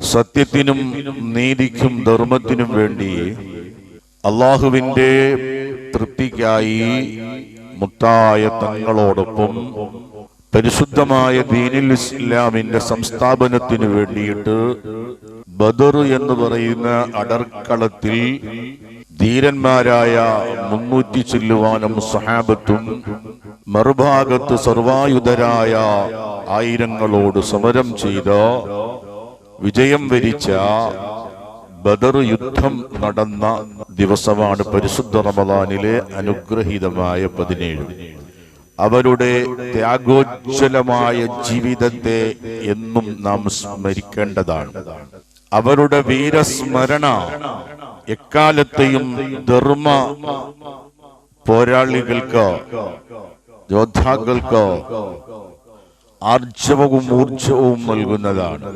സത്യത്തിനും നീതിക്കും ധർമ്മത്തിനും വേണ്ടി അള്ളാഹുവിന്റെ തൃപ്തിക്കായി മുത്തായ തങ്ങളോടൊപ്പം പരിശുദ്ധമായ ദീനിൽ ഇസ്ലാമിന്റെ സംസ്ഥാപനത്തിനു വേണ്ടിയിട്ട് ബദർ എന്ന് പറയുന്ന അടർക്കളത്തിൽ ധീരന്മാരായ മുന്നൂറ്റി ചില്ലുവാനും സഹാബത്തും മറുഭാഗത്ത് സർവായുധരായ ആയിരങ്ങളോട് സമരം ചെയ്ത വിജയം വരിച്ച ബദർ യുദ്ധം നടന്ന ദിവസമാണ് പരിശുദ്ധ റമദാനിലെ അനുഗ്രഹീതമായ പതിനേഴ്. അവരുടെ ത്യാഗോജ്വലമായ ജീവിതത്തെ എന്നും നാം സ്മരിക്കേണ്ടതാണ്. അവരുടെ വീരസ്മരണ എക്കാലത്തെയും ധർമ്മ പോരാളികൾക്ക് യോദ്ധാക്കൾക്ക് ആർജവവും ഊർജവും നൽകുന്നതാണ്.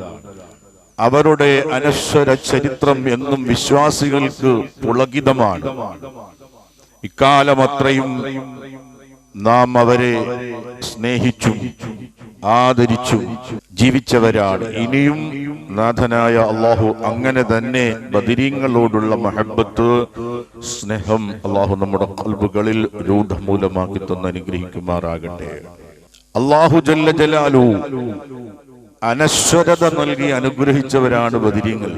അവരുടെ അനശ്വര ചരിത്രം എന്നും വിശ്വാസികൾക്ക് പുളകിതമാണ്. ഇക്കാലം അത്രയും നാം അവരെ സ്നേഹിച്ചും ആദരിച്ചും ജീവിച്ചവരാണ്. ഇനിയും നാഥനായ അള്ളാഹു അങ്ങനെ തന്നെ ബദിരീങ്ങളോടുള്ള മഹബത്ത് സ്നേഹം അള്ളാഹു നമ്മുടെ കൽബുകളിൽ രൂഢമൂലമാക്കി തന്ന് അനുഗ്രഹിക്കുമാറാകട്ടെ. അള്ളാഹു ജല്ല ജലാലു അനശ്വരത നൽകി അനുഗ്രഹിച്ചവരാണ് ബദിരിങ്ങൾ.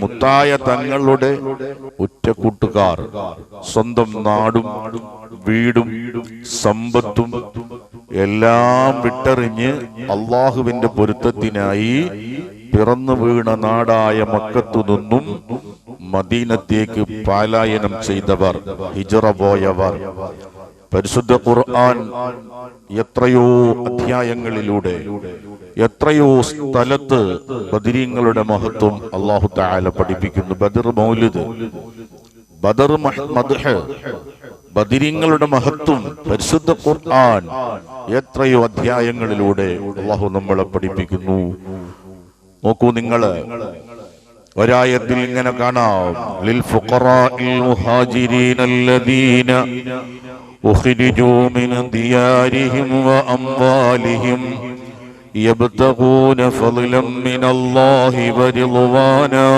മുത്തായ തങ്ങളുടെ ഉറ്റക്കൂട്ടുകാർ സ്വന്തം നാടും വീടും സമ്പത്തും എല്ലാം വിട്ടെറിഞ്ഞ് അള്ളാഹുവിന്റെ പൊരുത്തത്തിനായി പിറന്നു വീണ നാടായ മക്കത്തു നിന്നും മദീനത്തേക്ക് പാലായനം ചെയ്തവർ ഹിജറ പോയവർ. പരിശുദ്ധ ഖുർആൻ എത്രയോ അധ്യായങ്ങളിലൂടെ എത്രയോ സ്ഥലത്ത് ബദിരീങ്ങളുടെ മഹത്വം അള്ളാഹു താല പഠിപ്പിക്കുന്നു. ബദർ മൗലിദ് ബദർ മദ്ഹ് ബദിരീങ്ങളുടെ മഹത്വം പരിശുദ്ധ ഖുർആൻ എത്രയോ അധ്യായങ്ങളിലൂടെ അള്ളാഹു നമ്മളെ പഠിപ്പിക്കുന്നു. നോക്കൂ നിങ്ങൾ ഒരായത്തിൽ ഇങ്ങനെ കാണാം. ലിൽ ഫുഖറാഇൽ അല്ലദീന أخرجوا من ديارهم وأموالهم يبتغون فضلا من الله ورضوانا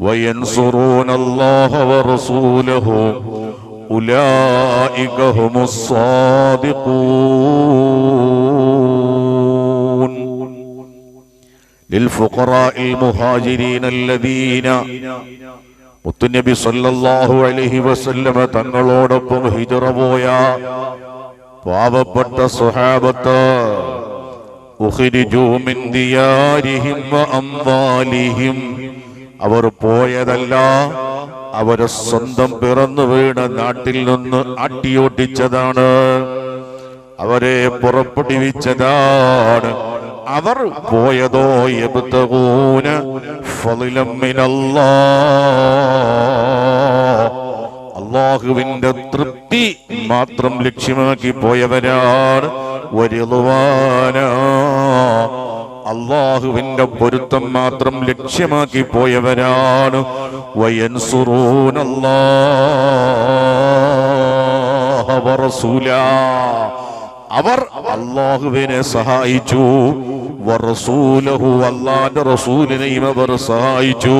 وينصرون الله ورسوله. أولئك هم الصادقون. للفقراء المهاجرين الذين മുത്തുനബി സല്ലല്ലാഹു അലൈഹി വസല്ലമ തങ്ങളോടൊപ്പം ഹിജറ പോയ പാവപ്പെട്ട വഅംവാലിഹിം അവർ പോയതല്ല അവരെ സ്വന്തം പിറന്നു വീണ നാട്ടിൽ നിന്ന് അട്ടിയോട്ടിച്ചതാണ് അവരെ പുറപ്പെടുവിച്ചതാണ്. അവർ പോയതോ യബ്തഗൂന ഫളിലം മിനല്ലാഹ് അള്ളാഹുവിന്റെ തൃപ്തി മാത്രം ലക്ഷ്യമാക്കി പോയവരാണ് അള്ളാഹുവിന്റെ പൊരുത്തം മാത്രം ലക്ഷ്യമാക്കി പോയവരാണ് വയൻസുറൂനല്ലാഹ അവർ അള്ളാഹുവിനെ സഹായിച്ചു. വറസൂലഹു അള്ളാന്റെ റസൂലിനെയും അവർ സഹായിച്ചു.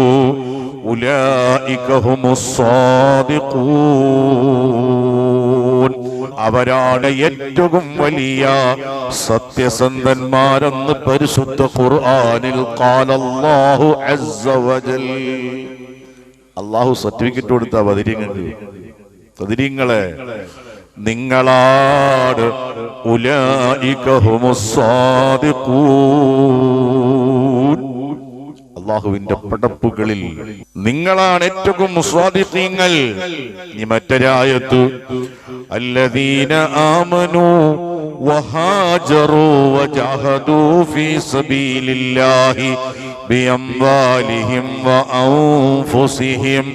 അവരാണ് ഏറ്റവും വലിയ സത്യസന്ധന്മാരെന്ന് പരിശുദ്ധ ഖുർആാനിൽ വജൽ. അള്ളാഹു സർട്ടിഫിക്കറ്റ് കൊടുത്ത ബദിരിങ്ങൾക്ക് ബദിരിങ്ങളെ സാദിഖൂൻ അള്ളാഹുവിന്റെ പടപ്പുകളിൽ നിങ്ങളാണ് ഏറ്റവും സ്വാദിഖീങ്ങൾ ഈ മറ്റൊരായത്ത് الذين آمنوا وهاجروا وجاهدوا في سبيل الله بأموالهم وأنفسهم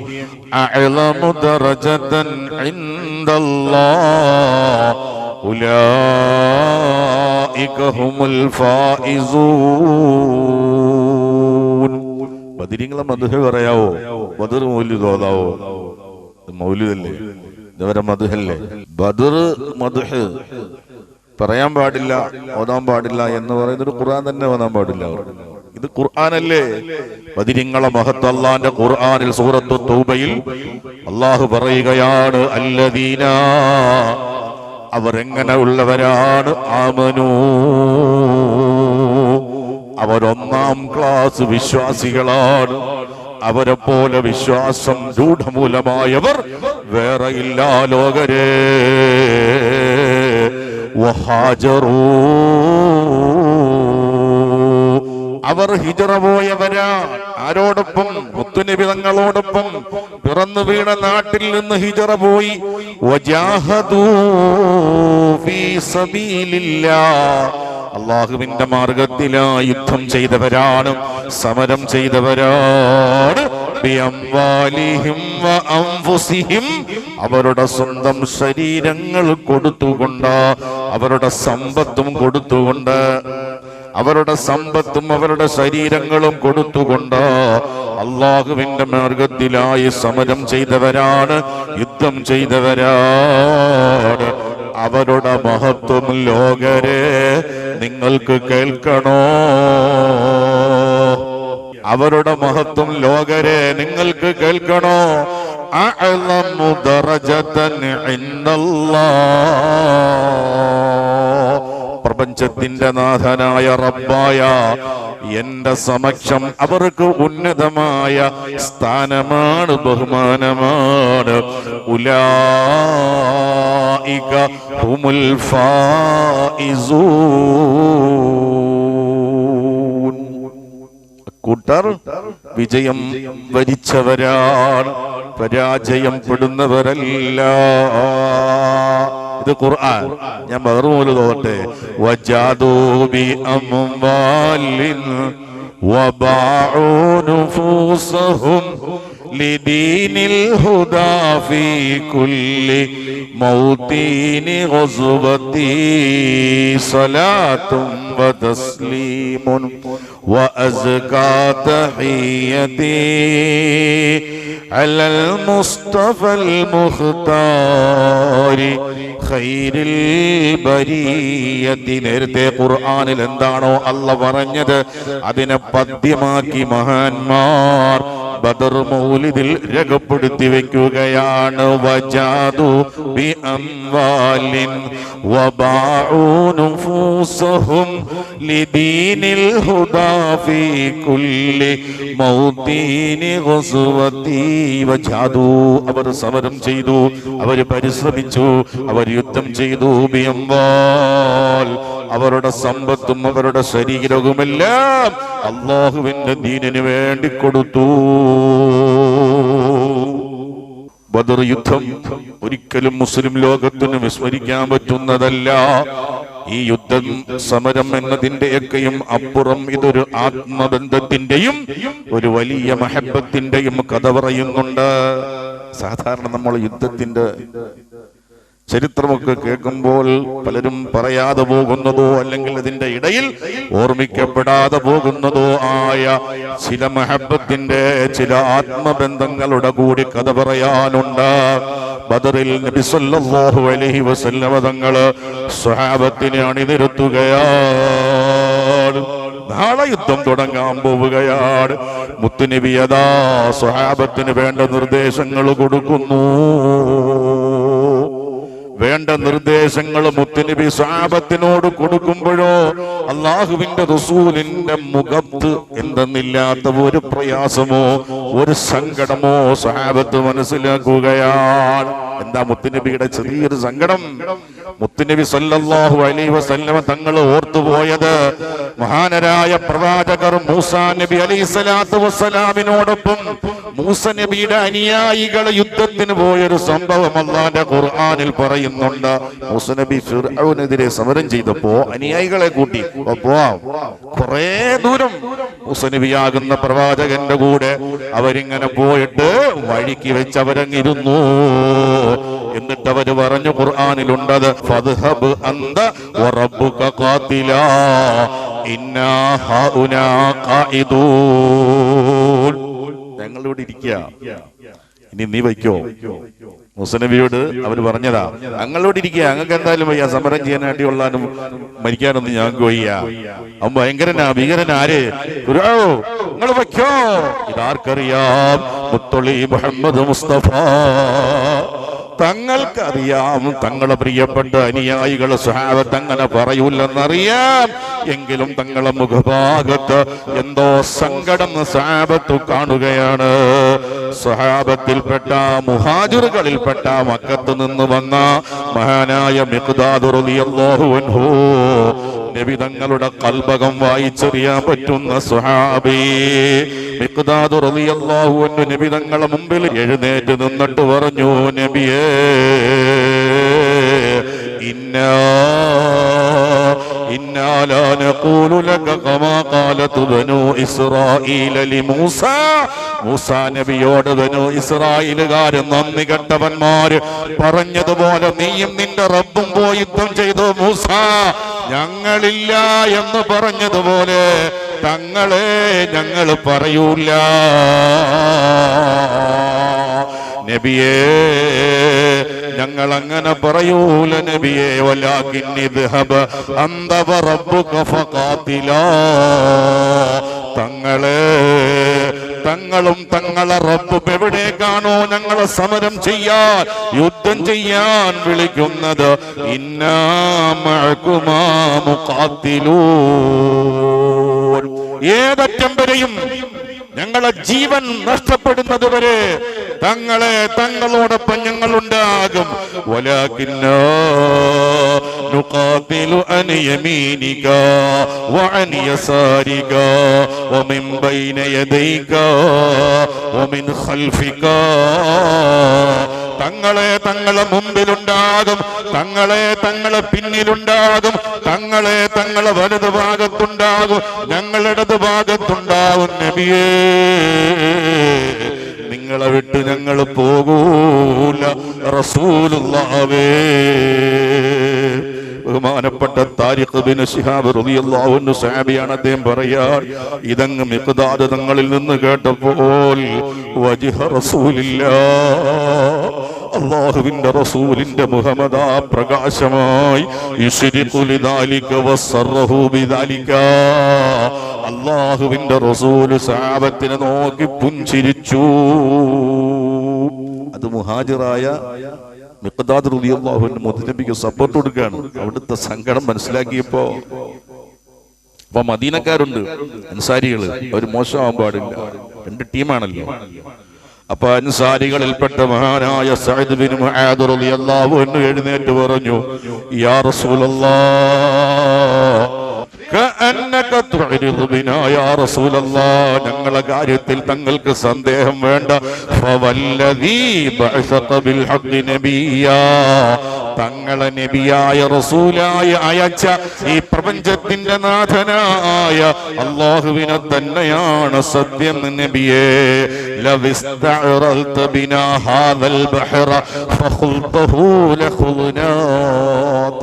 أعظم درجة عند الله أولئك هم الفائزون ബദിരിങ്ങളെ മധുഹ പറയാവോ? ബദർ മൗലി തോതാവോ മൗല്യതല്ലേ ഇതവരെ മധുഹല്ലേ ബദർ മധുഹ്. പറയാൻ പാടില്ല ഓതാൻ പാടില്ല എന്ന് പറയുന്നത് ഖുർആൻ തന്നെ ഓതാൻ പാടില്ല ഇത് ഖുർആനല്ലേ ബദിരിങ്ങളെ മഹത്ത് അള്ളാന്റെ ഖുർആനിൽ സൂറത്തു തൗബയിൽ അള്ളാഹു പറയുകയാണ് അല്ലദീന അവർ എങ്ങനെ ഉള്ളവരാണ്? ആമനോ. അവരൊന്നാം ക്ലാസ് വിശ്വാസികളാണ്. അവരെ പോലെ വിശ്വാസം രൂഢമൂലമായവർ വേറെ ഇല്ലാ ലോകരെ. വഹാജറൂ. അവർ ഹിജറ പോയവരാ ആരോടൊപ്പം? മുത്തുനബി തങ്ങളോടൊപ്പം പിറന്നു വീണ നാട്ടിൽ നിന്ന് ഹിജറ പോയി. അള്ളാഹുവിന്റെ മാർഗത്തിലാ യുദ്ധം ചെയ്തവരാണ്. സമരം ചെയ്തവരാണ്. അവരുടെ സ്വന്തം ശരീരങ്ങൾ കൊടുത്തുകൊണ്ട്. അവരുടെ സമ്പത്തും കൊടുത്തുകൊണ്ട് അവരുടെ സമ്പത്തും അവരുടെ ശരീരങ്ങളും കൊടുത്തുകൊണ്ട് അള്ളാഹുവിന്റെ മാർഗത്തിലായി സമരം ചെയ്തവരാണ് യുദ്ധം ചെയ്തവരാണ്. അവരുടെ മഹത്വം ലോകരെ നിങ്ങൾക്ക് കേൾക്കണോ? അവരുടെ മഹത്വം ലോകരെ നിങ്ങൾക്ക് കേൾക്കണോ? അഅലമു ദറജതൻ പ്രപഞ്ചത്തിന്റെ നാഥനായ റബ്ബായ എന്റെ സമക്ഷം അവർക്ക് ഉന്നതമായ സ്ഥാനമാണ് ബഹുമാനമാണ്. ഉലായിക ഹുമുൽ ഫായിസൂൻ കൂട്ടർ വിജയം വരിച്ചവരാണ്. പരാജയം പെടുന്നവരല്ല. ഇത് ഖുർആൻ. ഞാൻ മറുമൂൽ തോട്ടെ വജാദൂബി അമ്മാലിൻ വബാഉ നുഫൂസഹും لدين الهدى في كل موطن غزوتي صلاة وتسليم وأزكى تحيتي على المصطفى المختار خير البرية നേരത്തെ ഖുർആനിൽ എന്താണോ അല്ല പറഞ്ഞത് അതിനെ പദ്യമാക്കി മഹാന്മാർ ബദർ മൗലിദിൽ രേഖപ്പെടുത്തി വെക്കുകയാണ്. വജാദു ബി അംവാലിൻ വബാഉ നുഫൂസഹും ലിദീനിൽ ഹുദാ ഫീ കുല്ലി മൗതീനി ഗസ്വതി. വജാദു അവർ സമരം ചെയ്തു അവർ പരിശ്രമിച്ചു അവർ യുദ്ധം ചെയ്തു ബി അംവാൽ. അവരുടെ സമ്പത്തും അവരുടെ ശരീരവുമെല്ലാം അള്ളാഹുവിന്റെ ദീനിനു വേണ്ടി കൊടുത്തു. ബദർ യുദ്ധം ഒരിക്കലും മുസ്ലിം ലോകത്തിന് വിസ്മരിക്കാൻ പറ്റുന്നതല്ല. ഈ യുദ്ധം സമരം എന്നതിന്റെയൊക്കെയും അപ്പുറം ഇതൊരു ആത്മബന്ധത്തിന്റെയും ഒരു വലിയ മഹബത്തിന്റെയും കഥ പറയുന്നുണ്ട്. സാധാരണ നമ്മൾ യുദ്ധത്തിന്റെ ചരിത്രമൊക്കെ കേൾക്കുമ്പോൾ പലരും പറയാതെ പോകുന്നതോ അല്ലെങ്കിൽ അതിന്റെ ഇടയിൽ ഓർമ്മിക്കപ്പെടാതെ പോകുന്നതോ ആയ ചില മഹബത്തിന്റെ ചില ആത്മബന്ധങ്ങളുടെ കൂടി കഥ പറയാനുണ്ട്. ബദറിൽ നബി സല്ലല്ലാഹു അലൈഹി വസല്ലമ തങ്ങൾ സ്വഹാബത്തിനെ അണിനിരത്തുകയാണ്. യുദ്ധം തുടങ്ങാൻ പോവുകയാണ്. മുത്തുനബി അതാ സ്വഹാബത്തിന് വേണ്ട നിർദ്ദേശങ്ങൾ കൊടുക്കുന്നു. വേണ്ട നിർദ്ദേശങ്ങൾ മുത്തുനബി സാപത്തിനോട് കൊടുക്കുമ്പോഴോ അള്ളാഹുവിന്റെ റസൂലിന്റെ മുഖത്ത് എന്തെന്നില്ലാത്ത ഒരു പ്രയാസമോ ഒരു സങ്കടമോ സാപത്ത് മനസ്സിലാക്കുകയാണ്. എന്താ മുത്തുനബിയുടെ ചെറിയൊരു സങ്കടം? മുത്തുനബി സല്ലല്ലാഹു അലൈഹി വസല്ലമ തങ്ങൾ ഓർത്തുപോയത് മഹാനരായ പ്രവാചകർ മൂസാ നബി അലൈഹി വസ്സലാമിനോടൊപ്പം മൂസ നബിയുടെ അനുയായികൾ യുദ്ധത്തിന് പോയൊരു സംഭവം അള്ളാന്റെ ഖുർആാനിൽ പറയുന്നുണ്ട്. മൂസ നബി ഫിർഔനെതിരെ സമരം ചെയ്തപ്പോ അനുയായികളെ കൂട്ടി. "ഓ, പോവാം കുറേ ദൂരം മൂസ നബിയാകുന്ന പ്രവാചകന്റെ കൂടെ അവരിങ്ങനെ പോയിട്ട് വഴിക്ക് വെച്ച് അവരങ്ങിരുന്നു എന്നിട്ട് അവർ പറഞ്ഞു ഖുർആാനിലുണ്ടത് ഫദ്ഹബ് അന്ത വറബ്ബുക ഖാതില ഇന്നാ ഹൗനാ ഖായിദൂൻ ഞങ്ങളിവിടെ ഇരിക്കുക. ഇനി നീ വയ്ക്കോ. മുസനബിയോട് അവർ പറഞ്ഞതാ. ഞങ്ങളോട് ഇരിക്കുക. ഞങ്ങൾക്ക് എന്തായാലും വയ്യ. സമരം ചെയ്യാനായിട്ട് കൊള്ളാനും മരിക്കാനൊന്നും ഞങ്ങൾക്ക് വയ്യ. അവൻ ഭയങ്കരനാ ഭീകരനാര്? നിങ്ങൾ വയ്ക്കോ. ഇതാർക്കറിയാം? മുത്തൊളി മുഹമ്മദ് മുസ്തഫ. തങ്ങൾക്കറിയാം. തങ്ങളെ പ്രിയപ്പെട്ട അനുയായികൾ സ്വഹാബത്ത് അങ്ങനെ പറയൂലെന്നറിയാം. എങ്കിലും തങ്ങളെ മുഖഭാഗത്ത് എന്തോ സങ്കടം സ്വഹാബത്ത് കാണുകയാണ്. സ്വഹാബത്തിൽപ്പെട്ട മുഹാജുറുകളിൽപ്പെട്ട മക്കത്ത് നിന്ന് വന്ന മഹാനായ മിഖ്ദാദുറിയല്ലാഹു അൻഹു നബി തങ്ങളുടെ കൽബകം വായിച്ചറിയാൻ പറ്റുന്ന സുഹാബി മിഖ്ദാദു റളിയല്ലാഹു അൻഹു നബി തങ്ങളെ മുമ്പിൽ എഴുന്നേറ്റ് നിന്നിട്ട് പറഞ്ഞു നബിയേ ഇന്നാ ഇന്നാ لا നഖൂലു ലക كما قالت ബനൂ إسرائيل لموسى മൂസാ. നബിയോട് ബനൂ ഇസ്രായേലുകാർ നന്ദി കെട്ടവന്മാര് പറഞ്ഞതുപോലെ നീയും നിന്റെ റബ്ബും പോയി യുദ്ധം ചെയ്തു മൂസ. ഞങ്ങളില്ല എന്ന് പറഞ്ഞതുപോലെ തങ്ങളെ ഞങ്ങൾ പറയൂല. നബിയേ ഞങ്ങൾ അങ്ങനെ പറയൂല നബിയെ തങ്ങളെ തങ്ങളും തങ്ങളെ റബ്ബും എവിടേക്കാണോ ഞങ്ങളെ സമരം ചെയ്യാൻ യുദ്ധം ചെയ്യാൻ വിളിക്കുന്നത്? മുഖാത്തിലൂൻ. ഏതറ്റം വരെയും ഞങ്ങളെ ജീവൻ നഷ്ടപ്പെടുന്നത് വരെ തങ്ങളെ തങ്ങളോടൊപ്പം ഞങ്ങൾ ഉണ്ടാകും വലാകിന്നാ نقاتل عن يمينك وعن يسارك ومن بين يديك ومن خلفك തങ്ങളെ തങ്ങളെ മുമ്പിലുണ്ടാകും തങ്ങളെ തങ്ങളെ പിന്നിലുണ്ടാകും തങ്ങളെ തങ്ങളെ വലത് ഭാഗത്തുണ്ടാകും ഞങ്ങളിടത് ഭാഗത്തുണ്ടാകും നബിയേ. നിങ്ങളെ വിട്ട് ഞങ്ങൾ പോകൂല. റസൂലുള്ളാവേ ബഹുമാനപ്പെട്ട താരിഖ് ബിൻ ശിഹാബ് റളിയല്ലാഹു അൻഹു സഹാബിയാണ് അദ്ദേഹം പറയാൻ ഇതങ്ങ് മിഖ്ദാദ് തങ്ങളിൽ നിന്ന് കേട്ടപ്പോൾ വജ്ഹ റസൂലില്ലാ അള്ളാഹുവിന്റെ റസൂലിന്റെ മുഹമ്മദാ പ്രകാശമായി അള്ളാഹുവിന്റെ റസൂൽ സാപത്തിനെ നോക്കി പുഞ്ചിരിച്ചു. അത് മുഹാജിറായ മിഖ്ദാദ് റളിയല്ലാഹു അൻഹു മുത്തനബിക്ക് സപ്പോർട്ട് കൊടുക്കുകയാണ്. അവിടുത്തെ സങ്കടം മനസ്സിലാക്കിയപ്പോ അപ്പൊ മദീനക്കാരുണ്ട് അൻസാരികൾ. അവർ മോശമാവാൻ പാടില്ല. രണ്ട് ടീമാണല്ലോ അപ്പൊ അൻസാരികളിൽപ്പെട്ട മഹാനായ സഅദ് ബിൻ മുആദ് റളിയല്ലാഹു അൻഹു എഴുന്നേറ്റ് പറഞ്ഞു യാ റസൂലല്ലാഹ് ഞങ്ങളെ കാര്യത്തിൽ തങ്ങൾക്ക് സന്ദേഹം വേണ്ട. തങ്ങളെ നബിയായ റസൂലായ അയച്ച ഈ പ്രപഞ്ചത്തിന്റെ നാഥനായ അള്ളാഹുവിനെ തന്നെയാണ് സത്യം നബിയെ.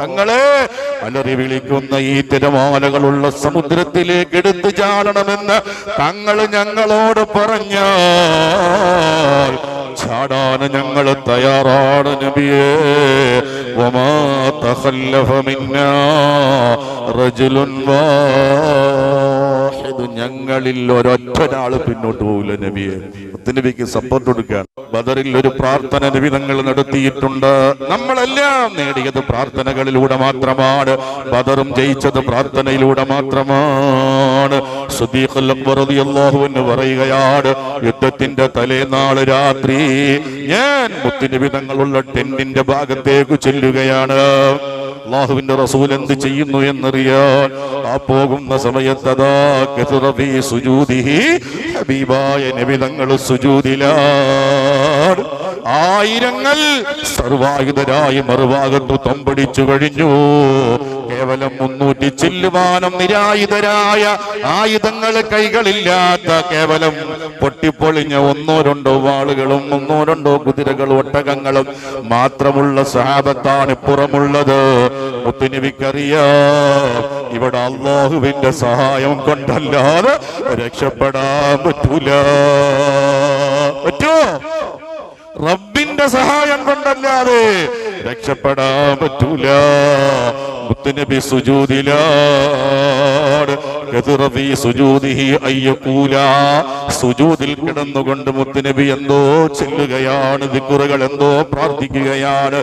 തങ്ങളെ അലറി വിളിക്കുന്ന ഈ തിരമാ തിരമാലകളുള്ള സമുദ്രത്തിലേക്ക് എടുത്തു ചാടണമെന്ന് തങ്ങൾ ഞങ്ങളോട് പറഞ്ഞ ചാടാൻ ഞങ്ങൾ തയ്യാറാണ് നബിയേ. ഞങ്ങളിൽ ഒരൊറ്റൊരാൾ പിന്നോട്ട് പോകില്ല നബിയെ. നബിക്ക് സപ്പോർട്ട് കൊടുക്കാൻ. ബദറിൽ ഒരു പ്രാർത്ഥന നബി തങ്ങൾ നടത്തിയിട്ടുണ്ട്. നമ്മളെല്ലാം നേടിയത് പ്രാർത്ഥനകളിലൂടെ മാത്രമാണ്. ബദറും ജയിച്ചത് പ്രാർത്ഥനയിലൂടെ മാത്രമാണ്. അൻഹു പറയുകയാണ് യുദ്ധത്തിന്റെ തലേനാൾ രാത്രി ഞാൻ മുത്തുനബി തങ്ങളുള്ള ടെന്റിന്റെ ഭാഗത്തേക്ക് ചെല്ലുകയാണ്. അള്ളാഹുവിന്റെ റസൂൽ എന്ത് ചെയ്യുന്നു എന്നറിയാൻ ആ പോകുന്ന സമയത്തതാ സുജൂദിഹി ഹബീബായ നബി തങ്ങൾ സുജൂദിലാണ്. ആയിരങ്ങൾ സർവായുധരായി മറുഭാഗത്തു തമ്പടിച്ചു കഴിഞ്ഞു. കേവലം മുന്നൂറ്റി ചില്ലുവാനം നിരായുധരായ ആയുധങ്ങൾ കൈകളില്ലാത്ത കേവലം പൊട്ടിപ്പൊളിഞ്ഞ ഒന്നോ രണ്ടോ വാളുകളും ഒന്നോ രണ്ടോ കുതിരകളും ഒട്ടകങ്ങളും മാത്രമുള്ള സഹാബത്താണ് പുറമുള്ളത്. മുത്തുനബിക്കറിയാം ഇവിടെ അള്ളാഹുവിന്റെ സഹായം കൊണ്ടല്ലാതെ രക്ഷപ്പെടാൻ പറ്റൂല. പറ്റോ? റബ്ബിന്റെ സഹായം കൊണ്ടല്ലാതെ രക്ഷപ്പെടാൻ പറ്റൂല. മുത്തുനബി സുജൂദിലാണ് സുജൂദിൽ കിടന്നുകൊണ്ട് മുത്തുനബി എന്തോ ചെല്ലുകയാണ് ദിക്കുറകൾ എന്തോ പ്രാർത്ഥിക്കുകയാണ്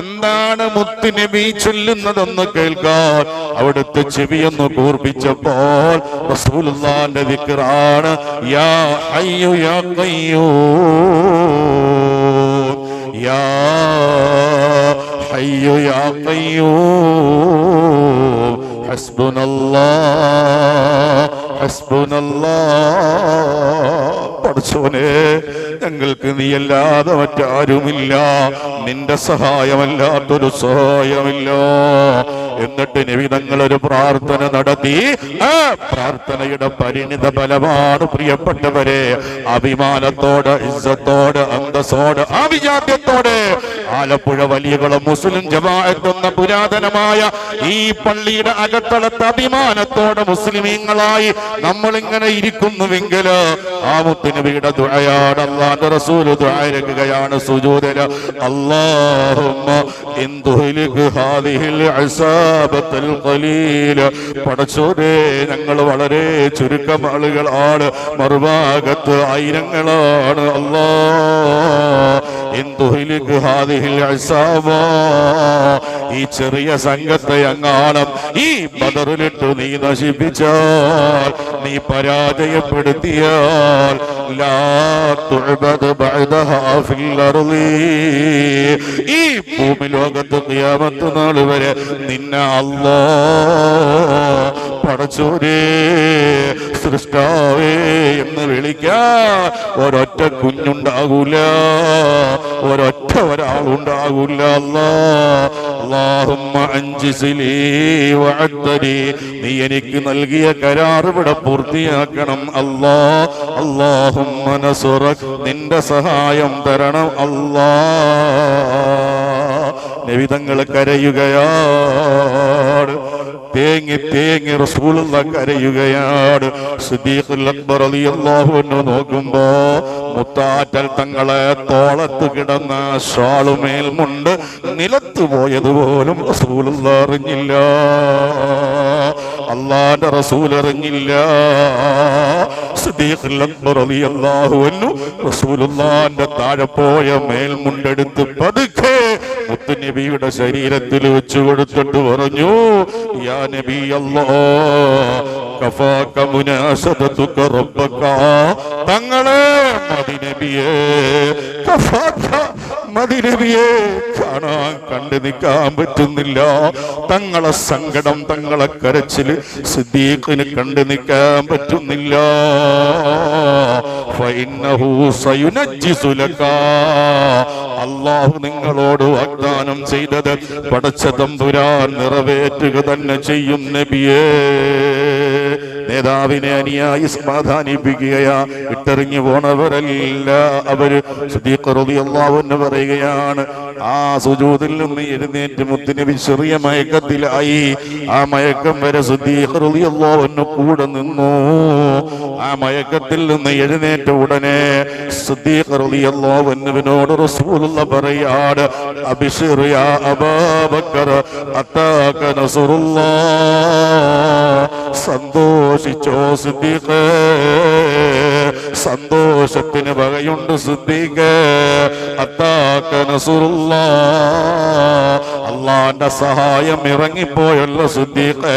എന്താണ് മുത്തുനബി ചൊല്ലുന്നതെന്ന് കേൾക്കാൻ അവിടുത്തെ ചെവിയൊന്ന് കൂർപ്പിച്ചപ്പോൾ റസൂലുള്ളാഹിന്റെ ദിക്റാണ് യാ അയ്യോ യാ കയ്യോ യാ ഹയ്യു യാ ഖയ്യൂം ഹസ്ബുനല്ലാഹ് ഹസ്ബുനല്ലാഹ് പഠിച്ചോനെ ഞങ്ങൾക്ക് നീയല്ലാതെ മറ്റാരുമില്ല. നിന്റെ സഹായമല്ലാത്തൊരു സഹായമില്ല. എന്നിട്ട് നിവിധങ്ങൾ ഒരു പ്രാർത്ഥന നടത്തി. ആ പ്രാർത്ഥനയുടെ പരിണിത ഫലമാണ് പ്രിയപ്പെട്ടവരെ. അഭിമാനത്തോട് ഇസ്സത്തോട് അന്തസ്സോട് ആഭിജാത്യത്തോടെ ആലപ്പുഴ വലിയകുളം മുസ്ലിം ജമാഅത്ത് എന്ന പുരാതനമായ ഈ പള്ളിയുടെ അകത്തളത്ത് അഭിമാനത്തോടെ മുസ്ലിമീങ്ങളായി നമ്മൾ ഇങ്ങനെ ഇരിക്കുന്നുവെങ്കിൽ ആ മുത്തുനബിയുടെ ദുഴയാണ് അള്ളാന്റെ റസൂൽ ദുഴക്കുകയാണ് സുജൂദല. അല്ലാഹുമ്മ എന്തുഹിലിക് ഹാദിഹിൽ അസാബത്തൽ ഖലീല പടച്ചോരെ ഞങ്ങൾ വളരെ ചുരുക്കം ആളുകളാണ്. മറുഭാഗത്ത് ആയിരങ്ങളാണ്. അല്ലാ ഈ ചെറിയ സംഘത്തെ അങ്ങാളം ഈ ബദറിലിട്ട് നീ നശിപ്പിച്ചാൽ നീ പരാജയപ്പെടുത്തിയാൽ ഈ ഭൂമി ലോകത്ത് നിയമത്ത് നാൾ വരെ നിന്നെ അല്ലാ പടച്ചോരേ സൃഷ്ടാവേ എന്ന് വിളിക്കാൻ ഒരൊറ്റ കുഞ്ഞുണ്ടാകൂല ഒരൊറ്റ ഒരാളുണ്ടാകൂല നീ എനിക്ക് നൽകിയ കരാർ ഇവിടെ പൂർത്തിയാക്കണം അല്ലാ. നസുറക് നിന്റെ സഹായം തരണം അല്ലാ. നിവിധങ്ങൾ കരയുകയാണ്. തേങ്ങി തേങ്ങി റസൂലുള്ള കരയുകയാണ്. സിദ്ദീഖുൽ അക്ബർ റളിയല്ലാഹു അൻഹു നോക്കുമ്പോ മുത്താറ്റൽ തങ്ങളെ തോളത്ത് കിടന്ന ഷാളുമേൽ മുണ്ട് നിലത്ത് പോയതുപോലും റസൂലുള്ള അറിഞ്ഞില്ല. അള്ളാന്റെ റസൂൽ അറിഞ്ഞില്ല. റസൂലുള്ളാന്റെ താഴെ പോയ മേൽമുണ്ടെടുത്ത് പതുക്കെ മുത്തുനബിയുടെ ശരീരത്തിൽ വെച്ചു കൊടുത്തിട്ട് പറഞ്ഞു യാ നബി അല്ലാ തങ്ങളെ മതി റബ്ബക തങ്ങളെ നബിയെ. കാണാൻ കണ്ടു നിൽക്കാൻ പറ്റുന്നില്ല. തങ്ങളെ സങ്കടം തങ്ങളെ കരച്ചിൽ സിദ്ദീഖിന് കണ്ടു നിൽക്കാൻ പറ്റുന്നില്ല. അള്ളാഹു നിങ്ങളോട് വാഗ്ദാനം ചെയ്തത് പടച്ച തമ്പുരാൻ നിറവേറ്റുക തന്നെ ചെയ്യും നബിയേ. നേതാവിനെ അനുയായി സമാധാനിപ്പിക്കുകയാ. വിട്ടെറിഞ്ഞു പോണവരല്ല. അവർ അള്ളാഹുന്ന് പറയുകയാണ് ആ സുജൂതിൽ നിന്ന് എഴുന്നേറ്റ് മുത്തിനബി ചെറിയ മയക്കത്തിലായി. ആ മയക്കം വരെ സുദ്ദീഖ്റിയാവുന്നു കൂടെ നിന്നു. ആ മയക്കത്തിൽ നിന്ന് എഴുന്നേറ്റ ഉടനെ സുദ്ദീഖ്റിയാവുന്നുവിനോട് റസൂലുള്ള പറയാട് അബിഷിർ യാ അബാബക്കർ അത്താക നസുറുല്ലാ. സന്തോഷിച്ചോ സിദ്ദീഖ്. സന്തോഷത്തിന് വകയുണ്ട് സിദ്ദീഖ്. അത്താക്ക നസുറുല്ലാ. അള്ളാന്റെ സഹായം ഇറങ്ങിപ്പോയല്ലോ സിദ്ദീഖ്.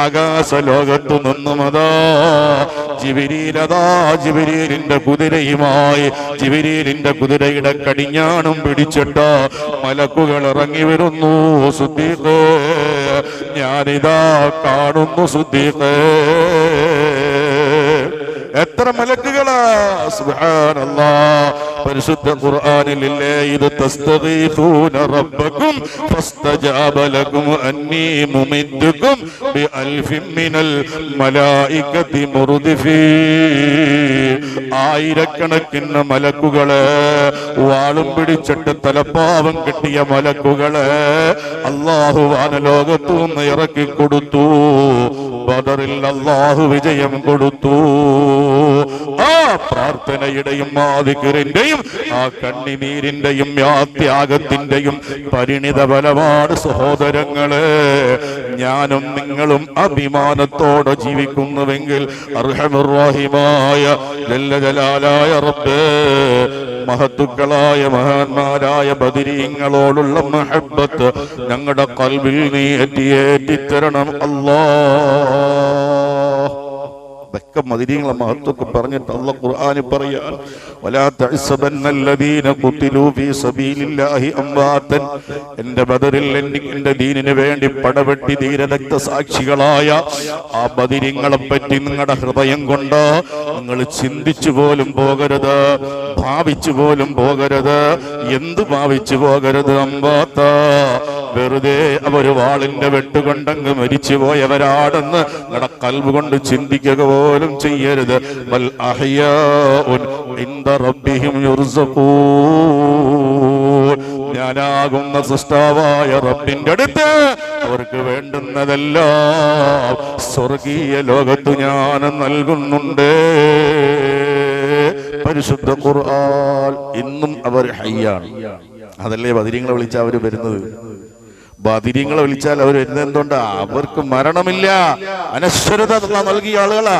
ആകാശ ലോകത്തു നിന്നും അതാ ജിബിരീലതാ ജിബിരീലിന്റെ കുതിരയുമായി. ജിബിരീലിന്റെ കുതിരയുടെ കടിഞ്ഞാണും പിടിച്ചിട്ട് മലക്കുകൾ ഇറങ്ങി വരുന്നു സുദ്ദീഖേ. ഞാനിതാ കാണുന്നു സുദ്ദീഖ്. എത്ര മലക്കുകളാ. പരിശുദ്ധ തസ്തഗീഫൂന ഫസ്തജാബ ലക്കും മുർദിഫീൻ ആയിരക്കണക്കിന് മലക്കുകളെ വാളും പിടിച്ചിട്ട് തലപ്പാവം കിട്ടിയ മലക്കുകളെ അള്ളാഹു ലോകത്തു നിന്ന് ഇറക്കി കൊടുത്തു. ബദറിൽ അള്ളാഹു വിജയം കൊടുത്തു. ആ പ്രാർത്ഥനയുടെയും ആ ദിക്റിന്റെയും ആ കണ്ണിനീരിന്റെയും ആ ത്യാഗത്തിന്റെയും പരിണിത ഫലമാണ് സഹോദരങ്ങളെ. ഞാനും നിങ്ങളും അഭിമാനത്തോടെ ജീവിക്കുന്നുവെങ്കിൽ അർഹമുറാഹിമായ ജല്ല ജലാലായ റബ്ബേ മഹത്തുക്കളായ മഹാന്മാരായ ബദിരീങ്ങളോടുള്ള മഹബത്ത് ഞങ്ങളുടെ കൽവിൽ നീ എത്തിയേറ്റിത്തരണം അല്ലാ. ഇതൊക്കെ മതിരീങ്ങളെ മഹത്വമൊക്കെ പറഞ്ഞിട്ട് അള്ള ഖുർആന് പറയാൻ വലാ തഅസബന്നല്ലദീന ഖുതിലൂ ഫീ സബീലില്ലാഹി അംവാതൻ. എന്റെ ബദറിൽ എന്റെ ദീനിന് വേണ്ടി പടവെട്ടി ധീരരക്ത സാക്ഷികളായ ആ ബദിരിങ്ങളെ പറ്റി നിങ്ങളുടെ ഹൃദയം കൊണ്ട് നിങ്ങൾ ചിന്തിച്ചു പോലും പോകരുത് ഭാവിച്ചു പോലും പോകരുത്. എന്ത് ഭാവിച്ചു പോകരുത് അമ്പാത്ത വെറുതെ അവർ വാളിന്റെ വെട്ടുകൊണ്ടങ്ങ് മരിച്ചു പോയവരാടെന്ന് നിങ്ങളുടെ കൽവ് കൊണ്ട് ചിന്തിക്കുക പോലും ചെയ്യരുത്. ഞാനാകുന്ന സൃഷ്ടാവായ റബ്ബിന്റെ അടുത്ത് അവർക്ക് വേണ്ടുന്നതെല്ലാം സ്വർഗീയ ലോകത്ത് ഞാൻ നൽകുന്നുണ്ട്. പരിശുദ്ധ ഖുർആൻ ഇന്നും അവർ ഹയ്യാണ് അതല്ലേ ബദിരിങ്ങളെ വിളിച്ച അവർ വരുന്നത്? ബദിരിങ്ങളെ വിളിച്ചാൽ അവർ വരുന്നത് എന്തുകൊണ്ടാ അവർക്ക് മരണമില്ല. അനശ്വരത നൽകിയ ആളുകളാ.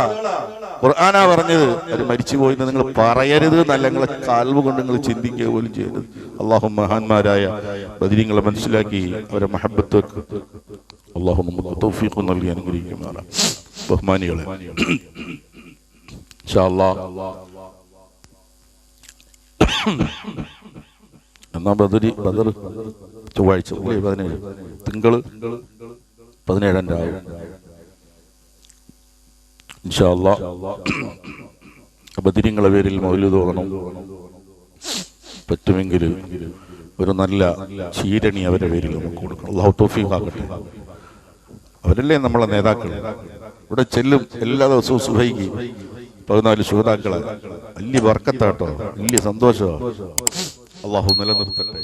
ഖുർആാനാ പറഞ്ഞത് അവർ മരിച്ചു പോയി എന്ന് നിങ്ങൾ പറയരുത് എന്നല്ല നിങ്ങളെ കാൽവ് കൊണ്ട് നിങ്ങൾ ചിന്തിക്കുക പോലും ചെയ്യരുത്. അള്ളാഹു മഹാന്മാരായ ബദിരിങ്ങളെ മനസ്സിലാക്കി അവരെ മഹബത്ത് അള്ളാഹു നമുക്ക് തൗഫീഖ് നൽകി അനുഗ്രഹിക്കുന്ന ബഹുമാനികളെ ഇൻഷാ അല്ലാഹ്. എന്നാ ബദരി ബദർ ചൊവ്വാഴ്ച പതിനേഴ്. തിങ്കൾ പതിനേഴാം രാവ്. ഇൻഷാല്ല ബദിരിങ്ങളെ പേരിൽ മൗലു തോന്നണം പറ്റുമെങ്കിൽ ഒരു നല്ല ചീരണി അവരുടെ പേരിൽ നമുക്ക് കൊടുക്കണം. അള്ളാഹു തോഫീഖ് ആകട്ടെ അവരല്ലേ നമ്മളെ നേതാക്കൾ? ഇവിടെ ചെല്ലും എല്ലാ ദിവസവും സുഹൈകി പതിനാല് ശുഹതാക്കളെ വലിയ വർക്കത്താട്ടോ. വലിയ സന്തോഷമാണ് അള്ളാഹു നിലനിർത്തട്ടെ.